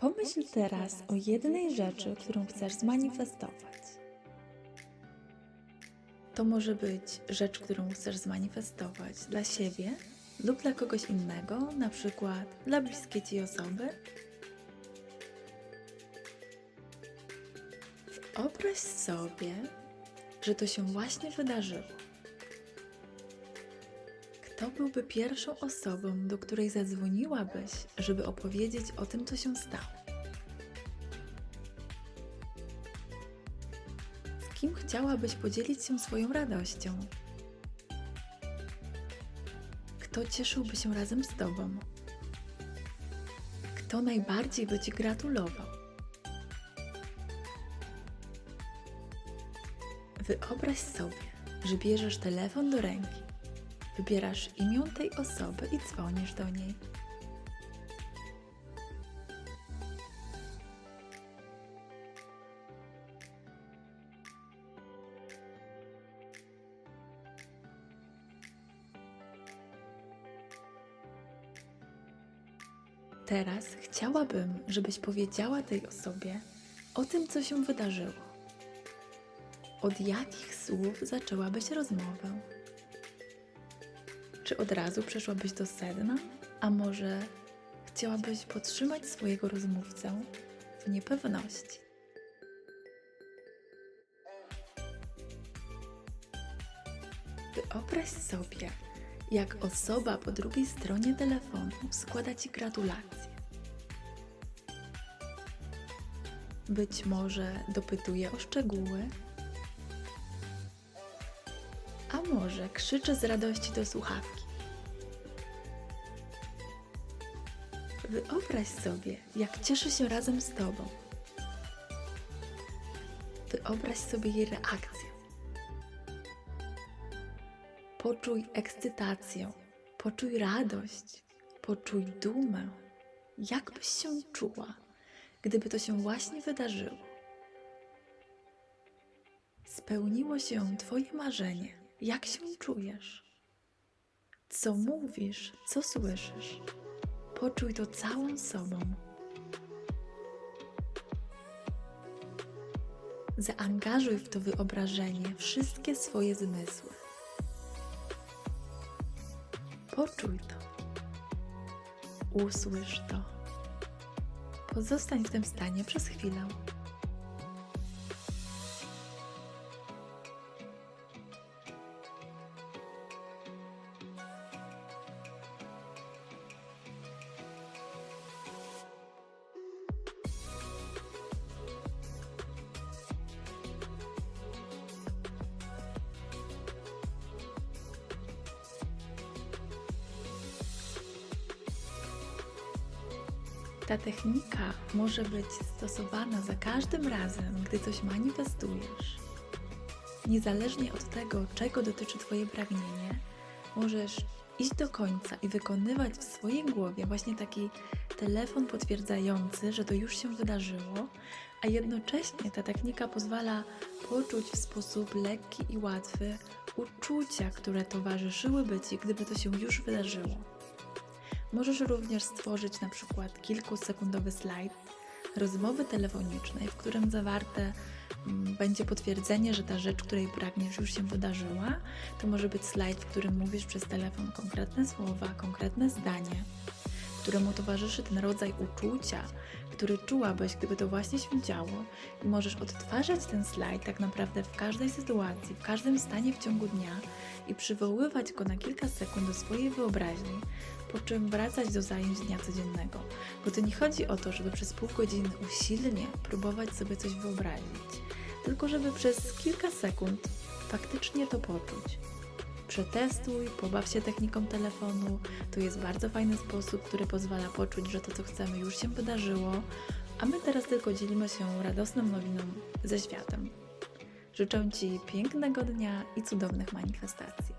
Pomyśl teraz o jednej rzeczy, którą chcesz zmanifestować. To może być rzecz, którą chcesz zmanifestować dla siebie lub dla kogoś innego, na przykład dla bliskiej ci osoby. Wyobraź sobie, że to się właśnie wydarzyło. Kto byłby pierwszą osobą, do której zadzwoniłabyś, żeby opowiedzieć o tym, co się stało? Z kim chciałabyś podzielić się swoją radością? Kto cieszyłby się razem z Tobą? Kto najbardziej by Ci gratulował? Wyobraź sobie, że bierzesz telefon do ręki, wybierasz imię tej osoby i dzwonisz do niej. Teraz chciałabym, żebyś powiedziała tej osobie o tym, co się wydarzyło. Od jakich słów zaczęłabyś rozmowę? Czy od razu przeszłabyś do sedna? A może chciałabyś podtrzymać swojego rozmówcę w niepewności? Wyobraź sobie, jak osoba po drugiej stronie telefonu składa Ci gratulacje. Być może dopytuje o szczegóły, może krzyczy z radości do słuchawki. Wyobraź sobie, jak cieszy się razem z Tobą. Wyobraź sobie jej reakcję. Poczuj ekscytację, poczuj radość, poczuj dumę. Jak byś się czuła, gdyby to się właśnie wydarzyło? Spełniło się Twoje marzenie. Jak się czujesz? Co mówisz? Co słyszysz? Poczuj to całą sobą. Zaangażuj w to wyobrażenie wszystkie swoje zmysły. Poczuj to. Usłysz to. Pozostań w tym stanie przez chwilę. Ta technika może być stosowana za każdym razem, gdy coś manifestujesz. Niezależnie od tego, czego dotyczy Twoje pragnienie, możesz iść do końca i wykonywać w swojej głowie właśnie taki telefon potwierdzający, że to już się wydarzyło, a jednocześnie ta technika pozwala poczuć w sposób lekki i łatwy uczucia, które towarzyszyłyby Ci, gdyby to się już wydarzyło. Możesz również stworzyć na przykład kilkusekundowy slajd rozmowy telefonicznej, w którym zawarte mm, będzie potwierdzenie, że ta rzecz, której pragniesz, już się wydarzyła. To może być slajd, w którym mówisz przez telefon konkretne słowa, konkretne zdanie, któremu towarzyszy ten rodzaj uczucia, który czułabyś, gdyby to właśnie się działo. I możesz odtwarzać ten slajd tak naprawdę w każdej sytuacji, w każdym stanie w ciągu dnia i przywoływać go na kilka sekund do swojej wyobraźni, po czym wracać do zajęć dnia codziennego. Bo to nie chodzi o to, żeby przez pół godziny usilnie próbować sobie coś wyobrazić, tylko żeby przez kilka sekund faktycznie to poczuć. Przetestuj, pobaw się techniką telefonu. To jest bardzo fajny sposób, który pozwala poczuć, że to, co chcemy, już się wydarzyło, a my teraz tylko dzielimy się radosną nowiną ze światem. Życzę Ci pięknego dnia i cudownych manifestacji.